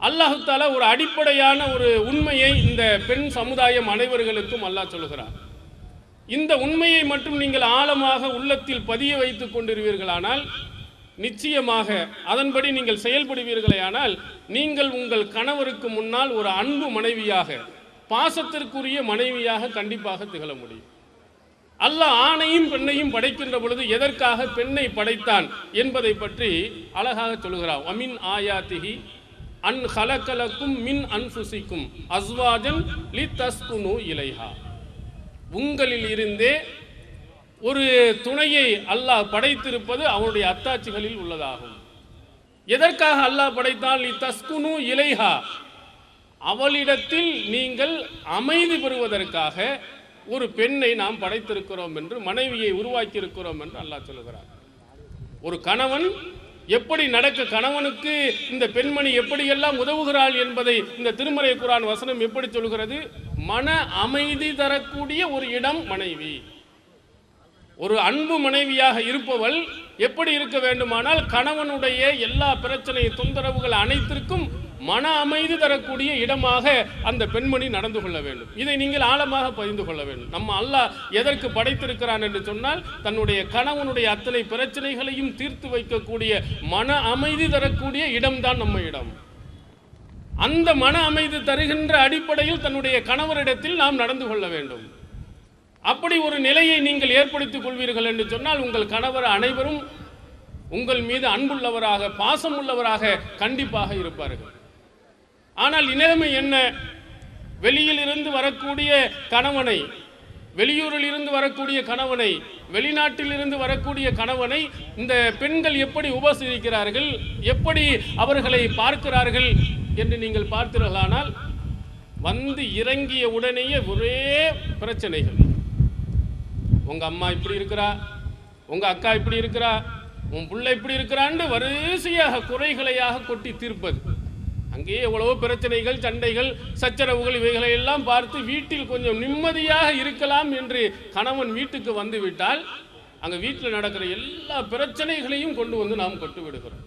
அல்லாஹால ஒரு அடிப்படையான ஒரு உண்மையை இந்த பெண் சமுதாயம் அனைவர்களுக்கும் அல்லாஹ் சொல்கிறார் இந்த உண்மையை மட்டும் நீங்கள் ஆழமாக உள்ளத்தில் பதிய வைத்துக் கொண்டிருவீர்களானால் நிச்சயமாக அதன்படி நீங்கள் செயல்படுவீர்களேயானால் நீங்கள் உங்கள் கணவருக்கு முன்னால் ஒரு அன்பு மனைவியாக பாசத்திற்குரிய மனைவியாக கண்டிப்பாக திகழ முடியும். அல்லாஹ் ஆணையும் பெண்ணையும் படைக்கின்ற பொழுது எதற்காக பெண்ணை படைத்தான் என்பதை பற்றி அழகாக சொல்கிறார் அமின் ஆயாத்திஹி அன் ஹலக்கலக்கும் மின் அன்புசிக்கும் அஸ்வாஜன் லி தஸ்குனு இலைஹா. உங்களில் இருந்தே ஒரு துணையை அல்லாஹ் படைத்திருப்பது அவனுடைய அத்தாட்சிகளில் உள்ளதாகும். எதற்காக அல்லாஹ் படைத்தான்? லி தஸ்குனு இலைஹா. அவளிடத்தில் நீங்கள் அமைதி பெறுவதற்காக ஒரு பெண்ணை நாம் படைத்திருக்கிறோம் என்று மனைவியை உருவாக்கி இருக்கிறோம் என்று அல்லாஹ் சொல்கிறார் ஒரு கணவன் எப்படி நடக்க கணவனுக்கு இந்த பெண்மணி எப்படியெல்லாம் உதவுகிறாள் என்பதை இந்த திருமறை குரான் வசனம் எப்படி சொல்கிறது? மன அமைதி தரக்கூடிய ஒரு இடம் மனைவி. ஒரு அன்பு மனைவியாக இருப்பவள் எப்படி இருக்க வேண்டுமானால் கணவனுடைய எல்லா பிரச்சனை தொந்தரவுகள் அனைத்திற்கும் மன அமைதி தரக்கூடிய இடமாக அந்த பெண்மணி நடந்து கொள்ள வேண்டும். இதை நீங்கள் ஆழமாக பதிந்து கொள்ள வேண்டும். நம்ம அல்லாஹ் எதற்கு படைத்திருக்கிறான் என்று சொன்னால் தன்னுடைய கணவனுடைய அத்தனை பிரச்சனைகளையும் தீர்த்து வைக்கக்கூடிய மன அமைதி தரக்கூடிய இடம்தான் நம்ம இடம் அந்த மன அமைதி தருகின்ற அடிப்படையில் தன்னுடைய கணவரிடத்தில் நாம் நடந்து கொள்ள வேண்டும். அப்படி ஒரு நிலையை நீங்கள் ஏற்படுத்திக் கொள்வீர்கள் என்று சொன்னால் உங்கள் கணவர் அனைவரும் உங்கள் மீது அன்புள்ளவராக பாசம் உள்ளவராக கண்டிப்பாக இருப்பார்கள். ஆனால் நிலைமை என்ன? வெளியில் இருந்து வரக்கூடிய கணவனை வெளியூரில் இருந்து வரக்கூடிய கணவனை வெளிநாட்டில் இருந்து வரக்கூடிய கணவனை இந்த பெண்கள் எப்படி உபசரிக்கிறார்கள் எப்படி அவர்களை பார்க்கிறார்கள் என்று நீங்கள் பார்த்தீர்களானால் வந்து இறங்கிய உடனேயே ஒரே பிரச்சனைகள். உங்கள் அம்மா இப்படி இருக்கிறா? உங்கள் அக்கா இப்படி இருக்கிறா? உன் பிள்ளை இப்படி இருக்கிறான்னு வரிசையாக குறைகளையாக கொட்டி தீர்ப்பது. அங்கேயே எவ்வளவோ பிரச்சனைகள் சண்டைகள் சச்சரவுகள் இவைகளை எல்லாம் பார்த்து வீட்டில் கொஞ்சம் நிம்மதியாக இருக்கலாம் என்று கணவன் வீட்டுக்கு வந்துவிட்டால் அங்கே வீட்டில் நடக்கிற எல்லா பிரச்சனைகளையும் கொண்டு வந்து நாம் கொட்டு விடுகிறோம்